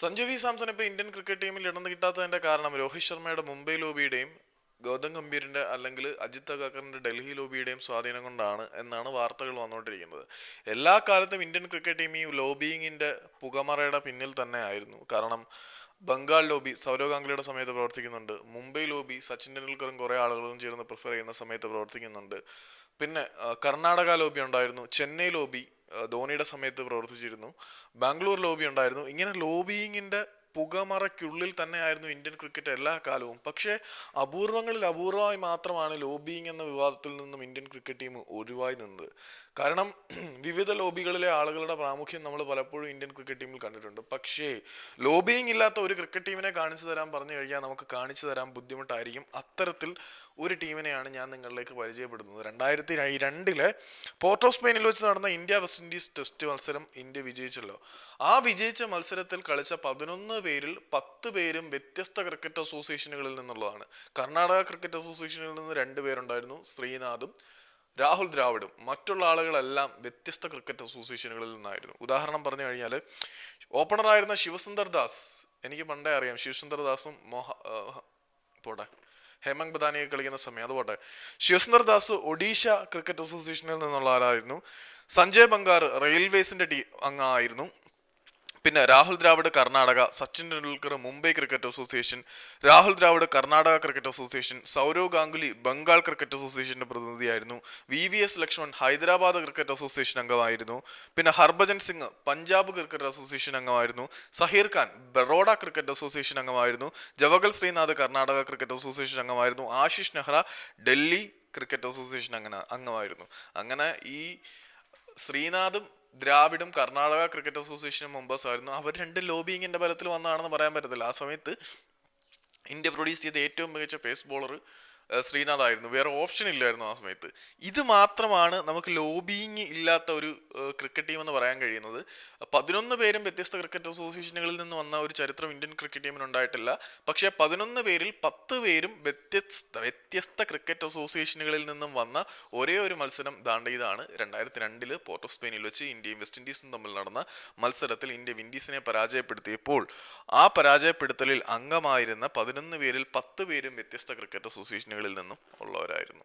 Sanju V Samson ഇപ്പോൾ Indian cricket ടീമിൽ ഇടം കിട്ടാത്തതിന്റെ കാരണം രോഹിത് ശർമ്മയുടെ മുംബൈ ലോബിയുടെയും ഗൗതം ഗംഭീറിന്റെ അല്ലെങ്കിൽ അജിത് അഗാക്കറിന്റെ ഡൽഹി ലോബിയുടെയും സ്വാധീനം കൊണ്ടാണ് എന്നാണ് വാർത്തകൾ വന്നുകൊണ്ടിരിക്കുന്നത്. എല്ലാ കാലത്തും ഇന്ത്യൻ ക്രിക്കറ്റ് ടീം ഈ ലോബിയിങ്ങിന്റെ പുകമറയുടെ പിന്നിൽ തന്നെ ആയിരുന്നു. കാരണം ബംഗാൾ ലോബി സൗരവ് ഗാംഗുലിയുടെ സമയത്ത് പ്രവർത്തിക്കുന്നുണ്ട്. മുംബൈ ലോബി സച്ചിൻ ടെണ്ടുൽക്കറും കുറേ ആളുകളും ചേർന്ന് പ്രിഫർ ചെയ്യുന്ന സമയത്ത് പ്രവർത്തിക്കുന്നുണ്ട്. പിന്നെ കർണാടക ലോബി ഉണ്ടായിരുന്നു. ചെന്നൈ ലോബി ധോണിയുടെ സമയത്ത് പ്രവർത്തിച്ചിരുന്നു. ബാംഗ്ലൂർ ലോബി ഉണ്ടായിരുന്നു. ഇങ്ങനെ ലോബിയിങ്ങിന്റെ പുകമറയ്ക്കുള്ളിൽ തന്നെയായിരുന്നു ഇന്ത്യൻ ക്രിക്കറ്റ് എല്ലാ കാലവും. പക്ഷേ അപൂർവങ്ങളിൽ അപൂർവമായി മാത്രമാണ് ലോബിയിങ് എന്ന വിവാദത്തിൽ നിന്നും ഇന്ത്യൻ ക്രിക്കറ്റ് ടീം ഒഴിവായി നിന്നത്. കാരണം വിവിധ ലോബികളിലെ ആളുകളുടെ പ്രാമുഖ്യം നമ്മൾ പലപ്പോഴും ഇന്ത്യൻ ക്രിക്കറ്റ് ടീമിൽ കണ്ടിട്ടുണ്ട്. പക്ഷേ ലോബിയിങ് ഇല്ലാത്ത ഒരു ക്രിക്കറ്റ് ടീമിനെ കാണിച്ചു തരാൻ പറഞ്ഞു കഴിഞ്ഞാൽ നമുക്ക് കാണിച്ചു തരാൻ ബുദ്ധിമുട്ടായിരിക്കും. അത്തരത്തിൽ ഒരു ടീമിനെയാണ് ഞാൻ നിങ്ങളിലേക്ക് പരിചയപ്പെടുന്നത് രണ്ടായിരത്തി രണ്ടിലെ പോർട്ട് ഓഫ് സ്പെയിനിൽ വെച്ച് നടന്ന ഇന്ത്യ വെസ്റ്റ് ഇൻഡീസ് ടെസ്റ്റ് മത്സരം ഇന്ത്യ വിജയിച്ചല്ലോ. ആ വിജയിച്ച മത്സരത്തിൽ കളിച്ച പതിനൊന്ന് പേരിൽ പത്ത് പേരും വ്യത്യസ്ത ക്രിക്കറ്റ് അസോസിയേഷനുകളിൽ നിന്നുള്ളതാണ്. കർണാടക ക്രിക്കറ്റ് അസോസിയേഷനിൽ നിന്ന് രണ്ട് പേരുണ്ടായിരുന്നു ശ്രീനാഥും രാഹുൽ ദ്രാവിഡും. മറ്റുള്ള ആളുകളെല്ലാം വ്യത്യസ്ത ക്രിക്കറ്റ് അസോസിയേഷനുകളിൽ നിന്നായിരുന്നു. ഉദാഹരണം പറഞ്ഞു കഴിഞ്ഞാൽ ഓപ്പണറായിരുന്ന ശിവസുന്ദർ ദാസ്. എനിക്ക് പണ്ടേ അറിയാം ശിവസുന്ദർ ദാസും മോഹ പോട്ടെ ഹേമങ് ബദാനിയെ കളിക്കുന്ന സമയം. അത് പോട്ടെ. ശിവസുന്ദർ ദാസ് ഒഡീഷ ക്രിക്കറ്റ് അസോസിയേഷനിൽ നിന്നുള്ള ആളായിരുന്നു. സഞ്ജയ് ബംഗാർ റെയിൽവേസിന്റെ ടീ അംഗമായിരുന്നു പിന്നെ Rahul Dravid Karnataka Sachin Tendulkar Mumbai cricket association Rahul Dravid Karnataka cricket association Sourav Ganguly Bengal cricket അസോസിയേഷന്റെ പ്രതിനിധിയായിരുന്നു. V V S Laxman Hyderabad cricket association അംഗമായിരുന്നു. പിന്നെ ഹർഭജൻ സിംഗ് പഞ്ചാബ് ക്രിക്കറ്റ് അസോസിയേഷൻ അംഗമായിരുന്നു. സഹീർ ഖാൻ ബറോഡ ക്രിക്കറ്റ് അസോസിയേഷൻ അംഗമായിരുന്നു. ജവഗൽ ശ്രീനാഥ് കർണാടക ക്രിക്കറ്റ് അസോസിയേഷൻ അംഗമായിരുന്നു. ആശിഷ് നെഹ്റ ഡൽഹി ക്രിക്കറ്റ് അസോസിയേഷൻ അങ്ങനെ അംഗമായിരുന്നു. അങ്ങനെ ഈ ശ്രീനാഥും ദ്രാവിഡും കർണാടക ക്രിക്കറ്റ് അസോസിയേഷനും മെമ്പേഴ്സ് ആയിരുന്നു. അവർ രണ്ട് ലോബിയിങ്ങിന്റെ ബലത്തിൽ വന്നതാണെന്ന് പറയാൻ പറ്റത്തില്ല. ആ സമയത്ത് ഇന്ത്യ പ്രൊഡ്യൂസ് ചെയ്ത ഏറ്റവും മികച്ച പേസ് ബോളർ ശ്രീനാഥ് ആയിരുന്നു. വേറെ ഓപ്ഷൻ ഇല്ലായിരുന്നു ആ സമയത്ത്. ഇത് മാത്രമാണ് നമുക്ക് ലോബിയിങ് ഇല്ലാത്ത ഒരു ക്രിക്കറ്റ് ടീം എന്ന് പറയാൻ കഴിയുന്നത്. പതിനൊന്ന് പേരും വ്യത്യസ്ത ക്രിക്കറ്റ് അസോസിയേഷനുകളിൽ നിന്ന് വന്ന ഒരു ചരിത്രം ഇന്ത്യൻ ക്രിക്കറ്റ് ടീമിന് ഉണ്ടായിട്ടില്ല. പക്ഷേ പതിനൊന്ന് പേരിൽ പത്ത് പേരും വ്യത്യസ്ത വ്യത്യസ്ത ക്രിക്കറ്റ് അസോസിയേഷനുകളിൽ നിന്നും വന്ന ഒരേ ഒരു മത്സരം ദാണ്ട ഇതാണ്. രണ്ടായിരത്തി രണ്ടിൽ പോർട്ട് ഓഫ് സ്പെയിനിൽ വെച്ച് ഇന്ത്യയും വെസ്റ്റ് ഇൻഡീസും തമ്മിൽ നടന്ന മത്സരത്തിൽ ഇന്ത്യ വിൻഡീസിനെ പരാജയപ്പെടുത്തിയപ്പോൾ ആ പരാജയപ്പെടുത്തലിൽ അംഗമായിരുന്ന പതിനൊന്ന് പേരിൽ പത്ത് പേരും വ്യത്യസ്ത ക്രിക്കറ്റ് അസോസിയേഷനുകളിൽ നിന്നും ഉള്ളവരായിരുന്നു.